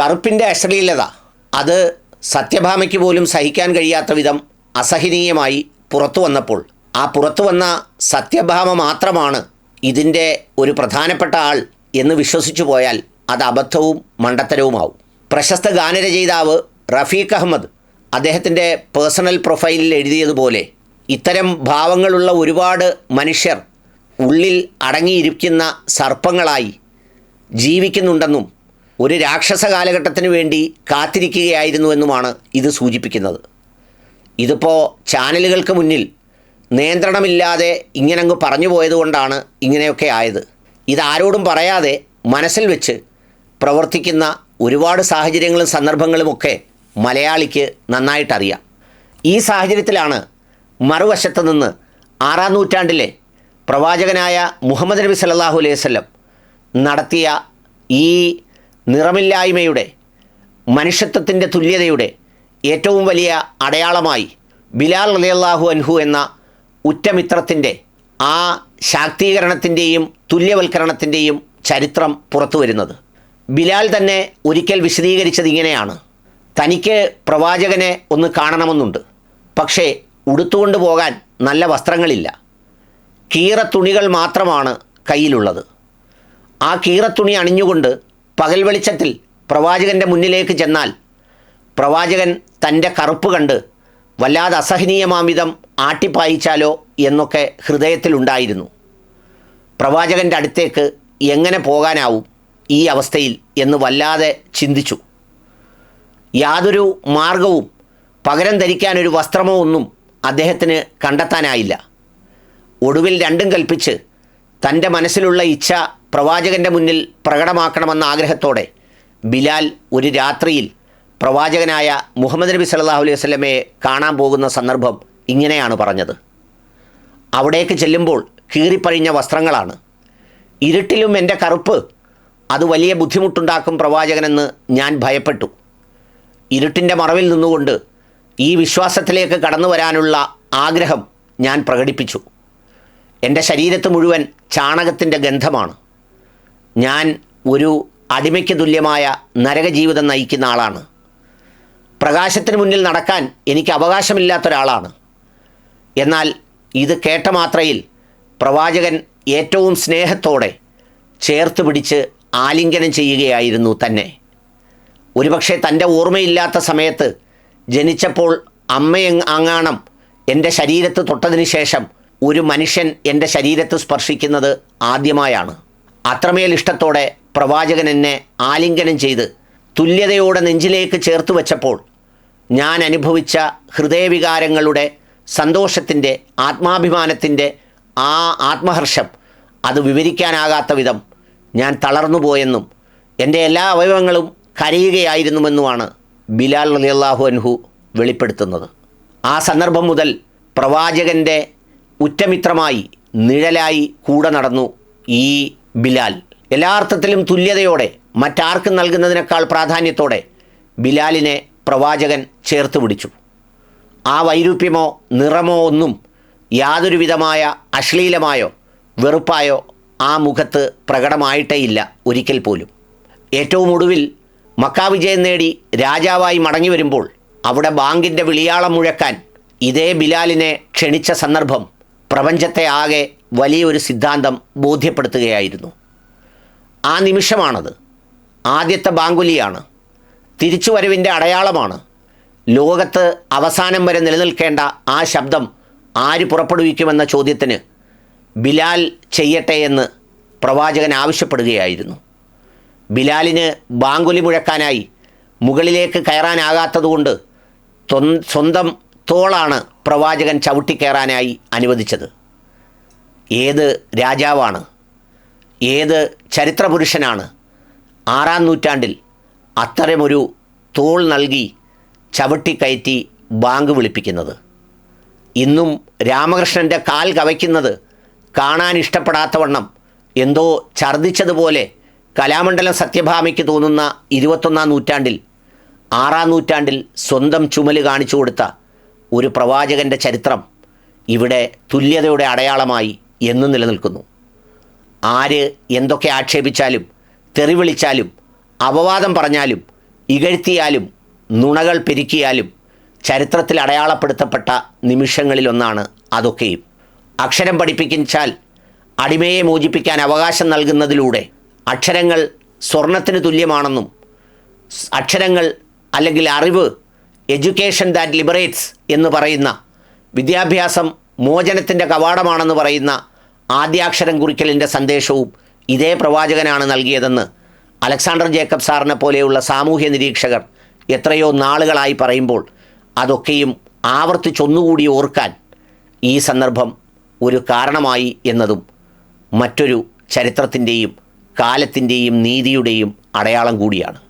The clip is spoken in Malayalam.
കറുപ്പിന്റെ അശ്ലീലത. അത് സത്യഭാമയ്ക്ക് പോലും സഹിക്കാൻ കഴിയാത്ത വിധം അസഹനീയമായി പുറത്തു വന്നപ്പോൾ. ആ പുറത്തു വന്ന സത്യഭാമ മാത്രമാണ് ഇതിന്റെ ഒരു പ്രധാനപ്പെട്ട ആൾ എന്ന് വിശ്വസിച്ചു പോയാൽ അത് അബദ്ധവും മണ്ടത്തരവുമാവും. പ്രശസ്ത ഗാനരചയിതാവ് റഫീഖ് അഹമ്മദ് അദ്ദേഹത്തിന്റെ പേഴ്സണൽ പ്രൊഫൈലിൽ എഴുതിയതുപോലെ ഇത്തരം ഭാവങ്ങളുള്ള ഒരുപാട് മനുഷ്യർ ഉള്ളിൽ അടങ്ങിയിരിക്കുന്ന സർപ്പങ്ങളായി ജീവിക്കുന്നുണ്ടെന്നും ഒരു രാക്ഷസ കാലഘട്ടത്തിന് വേണ്ടി കാത്തിരിക്കുകയായിരുന്നുവെന്നുമാണ് ഇത് സൂചിപ്പിക്കുന്നത്. ഇതിപ്പോൾ ചാനലുകൾക്ക് മുന്നിൽ നിയന്ത്രണമില്ലാതെ ഇങ്ങനങ്ങ് പറഞ്ഞു പോയതുകൊണ്ടാണ് ഇങ്ങനെയൊക്കെ ആയത്. ഇതാരോടും പറയാതെ മനസ്സിൽ വെച്ച് പ്രവർത്തിക്കുന്ന ഒരുപാട് സാഹചര്യങ്ങളും സന്ദർഭങ്ങളുമൊക്കെ മലയാളിക്ക് നന്നായിട്ടറിയാം. ഈ സാഹചര്യത്തിലാണ് മറുവശത്ത് നിന്ന് ആറാം നൂറ്റാണ്ടിലെ പ്രവാചകനായ മുഹമ്മദ് നബി സല്ലാഹു അലൈഹി വല്ലം നടത്തിയ ഈ നിറമില്ലായ്മയുടെ മനുഷ്യത്വത്തിന്റെ തുല്യതയുടെ ഏറ്റവും വലിയ അടയാളമായി ബിലാൽ റളിയല്ലാഹു അൻഹു എന്ന ഉറ്റമിത്രത്തിന്റെ ആ ശാക്തീകരണത്തിന്റെയും തുല്യവൽക്കരണത്തിന്റെയും ചരിത്രം പുറത്തു വരുന്നത് ബിലാൽ തന്നെ ഒരിക്കൽ വിശദീകരിച്ചത് ഇങ്ങനെയാണ്. തനിക്ക് പ്രവാചകനെ ഒന്ന് കാണണമെന്നുണ്ട്. പക്ഷേ ഉടുത്തുകൊണ്ട് പോകാൻ നല്ല വസ്ത്രങ്ങളില്ല. കീറ തുണികൾ മാത്രമാണ് കയ്യിലുള്ളത്. ആ കീറത്തുണി അണിഞ്ഞുകൊണ്ട് പകൽ വെളിച്ചത്തിൽ പ്രവാചകന്റെ മുന്നിലേക്ക് ചെന്നാൽ പ്രവാചകൻ തന്റെ കറുപ്പ് കണ്ട് വല്ലാതെ അസഹനീയമാമിതം ആട്ടിപ്പായിച്ചാലോ എന്നൊക്കെ ഹൃദയത്തിലുണ്ടായിരുന്നു. പ്രവാചകന്റെ അടുത്തേക്ക് എങ്ങനെ പോകാനാവും ഈ അവസ്ഥയിൽ എന്ന് വല്ലാതെ ചിന്തിച്ചു. യാതൊരു മാർഗവും പകരം ധരിക്കാനൊരു വസ്ത്രമോ ഒന്നും അദ്ദേഹത്തിന് കണ്ടെത്താനായില്ല. ഒടുവിൽ രണ്ടും കൽപ്പിച്ച് തന്റെ മനസ്സിലുള്ള ഇച്ഛ പ്രവാചകന്റെ മുന്നിൽ പ്രകടമാക്കണമെന്ന ആഗ്രഹത്തോടെ ബിലാൽ ഒരു രാത്രിയിൽ പ്രവാചകനായ മുഹമ്മദ് നബി സല്ലല്ലാഹു അലൈഹി വസല്ലമയെ കാണാൻ പോകുന്ന സന്ദർഭം ഇങ്ങനെയാണ് പറഞ്ഞത്. അവിടേക്ക് ചെല്ലുമ്പോൾ കീറിപ്പഴിഞ്ഞ വസ്ത്രങ്ങളാണ്. ഇരുട്ടിലും എന്റെ കറുപ്പ്. അത് വലിയ ബുദ്ധിമുട്ടുണ്ടാക്കും പ്രവാചകനെന്ന് ഞാൻ ഭയപ്പെട്ടു. ഇരുട്ടിന്റെ മറവിൽ നിന്നുകൊണ്ട് ഈ വിശ്വാസത്തിലേക്ക് കടന്നു വരാനുള്ള ആഗ്രഹം ഞാൻ പ്രകടിപ്പിച്ചു. എന്റെ ശരീരത്ത് മുഴുവൻ ചാണകത്തിന്റെ ഗന്ധമാണ്. ഞാൻ ഒരു അടിമയ്ക്ക് തുല്യമായ നരക ജീവിതം നയിക്കുന്ന ആളാണ്. പ്രകാശത്തിന് മുന്നിൽ നടക്കാൻ എനിക്ക് അവകാശമില്ലാത്ത ഒരാളാണ്. എന്നാൽ ഇത് കേട്ട മാത്രയിൽ പ്രവാചകൻ ഏറ്റവും സ്നേഹത്തോടെ ചേർത്ത് പിടിച്ച് ആലിംഗനം ചെയ്യുകയായിരുന്നു തന്നെ. ഒരുപക്ഷെ തന്റെ ഓർമ്മയില്ലാത്ത സമയത്ത് ജനിച്ചപ്പോൾ അമ്മയെ അങ്ങാണം എന്റെ ശരീരത്ത് തൊട്ടതിന് ശേഷം ഒരു മനുഷ്യൻ എന്റെ ശരീരത്ത് സ്പർശിക്കുന്നത് ആദ്യമായാണ്. അത്രമേൽ ഇഷ്ടത്തോടെ പ്രവാചകൻ എന്നെ ആലിംഗനം ചെയ്ത് തുല്യതയോടെ നെഞ്ചിലേക്ക് ചേർത്ത് വച്ചപ്പോൾ ഞാൻ അനുഭവിച്ച ഹൃദയവികാരങ്ങളുടെ സന്തോഷത്തിന്റെ ആത്മാഭിമാനത്തിന്റെ ആ ആത്മഹർഷം അത് വിവരിക്കാനാകാത്ത വിധം ഞാൻ തളർന്നുപോയെന്നും എന്റെ എല്ലാ അവയവങ്ങളും കരയുകയായിരുന്നുവെന്നുമാണ് ബിലാൽ റളിയല്ലാഹു അൻഹു വെളിപ്പെടുത്തുന്നത്. ആ സന്ദർഭം മുതൽ പ്രവാചകന്റെ ഉറ്റമിത്രമായി നിഴലായി കൂടെ നടന്നു ഈ ബിലാൽ. എല്ലാ അർത്ഥത്തിലും തുല്യതയോടെ മറ്റാർക്കും നൽകുന്നതിനേക്കാൾ പ്രാധാന്യത്തോടെ ബിലാലിനെ പ്രവാചകൻ ചേർത്ത് പിടിച്ചു. ആ വൈരൂപ്യമോ നിറമോ ഒന്നും യാതൊരുവിധമായ അശ്ലീലമായോ വെറുപ്പായോ ആ മുഖത്ത് പ്രകടമായിട്ടേയില്ല ഒരിക്കൽ പോലും. ഏറ്റവും ഒടുവിൽ മക്കാവിജയം നേടി രാജാവായി മടങ്ങി വരുമ്പോൾ അവിടെ ബാങ്കിന്റെ വിളിയാളം മുഴക്കാൻ ഇതേ ബിലാലിനെ ക്ഷണിച്ച സന്ദർഭം പ്രപഞ്ചത്തെ ആകെ വലിയൊരു സിദ്ധാന്തം ബോധ്യപ്പെടുത്തുകയായിരുന്നു. ആ നിമിഷമാണത്. ആദ്യത്തെ ബാങ്കുലിയാണ്. തിരിച്ചുവരവിന്റെ അടയാളമാണ്. ലോകത്ത് അവസാനം വരെ നിലനിൽക്കേണ്ട ആ ശബ്ദം ആര് പുറപ്പെടുവിക്കുമെന്ന ചോദ്യത്തിന് ബിലാൽ ചെയ്യട്ടെ എന്ന് പ്രവാചകൻ ആവശ്യപ്പെടുകയായിരുന്നു. ബിലാലിന് ബാങ്കുലി മുഴക്കാനായി മുകളിലേക്ക് കയറാനാകാത്തതുകൊണ്ട് സ്വന്തം തോളാണ് പ്രവാചകൻ ചവിട്ടിക്കയറാനായി അനുവദിച്ചത്. ഏത് രാജാവാണ്? ഏത് ചരിത്രപുരുഷനാണ്? ആറാം നൂറ്റാണ്ടിൽ അത്തരമൊരു തോൾ നൽകി ചവിട്ടിക്കയറ്റി ബാങ്ക് വിളിപ്പിക്കുന്നത്. ഇന്നും രാമകൃഷ്ണന്റെ കാൽ കവയ്ക്കുന്നത് കാണാൻ ഇഷ്ടപ്പെടാത്തവണ്ണം എന്തോ ഛർദിച്ചതുപോലെ കലാമണ്ഡലം സത്യഭാമയ്ക്ക് തോന്നുന്ന ഇരുപത്തൊന്നാം നൂറ്റാണ്ടിൽ ആറാം നൂറ്റാണ്ടിൽ സ്വന്തം ചുമൽ കാണിച്ചു കൊടുത്ത ഒരു പ്രവാചകന്റെ ചരിത്രം ഇവിടെ തുല്യതയുടെ അടയാളമായി എന്നും നിലനിൽക്കുന്നു. ആര് എന്തൊക്കെ ആക്ഷേപിച്ചാലും തെറിവിളിച്ചാലും അപവാദം പറഞ്ഞാലും ഇകഴ്ത്തിയാലും നുണകൾ പെരുക്കിയാലും ചരിത്രത്തിൽ അടയാളപ്പെടുത്തപ്പെട്ട നിമിഷങ്ങളിലൊന്നാണ് അതൊക്കെയും. അക്ഷരം പഠിപ്പിച്ചാൽ അടിമയെ മോചിപ്പിക്കാൻ അവകാശം നൽകുന്നതിലൂടെ അക്ഷരങ്ങൾ സ്വർണത്തിന് തുല്യമാണെന്നും അക്ഷരങ്ങൾ അല്ലെങ്കിൽ അറിവ് എഡ്യൂക്കേഷൻ ദാറ്റ് ലിബറേറ്റ്സ് എന്ന് പറയുന്ന വിദ്യാഭ്യാസം മോചനത്തിന്റെ കവാടമാണെന്ന് പറയുന്ന ആദ്യാക്ഷരം കുറിക്കലിന്റെ സന്ദേശവും ഇതേ പ്രവാചകനാണ് നൽകിയതെന്ന് അലക്സാണ്ടർ ജേക്കബ് സാറിനെ പോലെയുള്ള സാമൂഹ്യ നിരീക്ഷകർ എത്രയോ നാളുകളായി പറയുമ്പോൾ അതൊക്കെയും ആവർത്തിച്ചൊന്നുകൂടി ഓർക്കാൻ ഈ സന്ദർഭം ഒരു കാരണമായി എന്നതും മറ്റൊരു ചരിത്രത്തിന്റെയും കാലത്തിന്റെയും നീതിയുടെയും അടയാളം കൂടിയാണ്.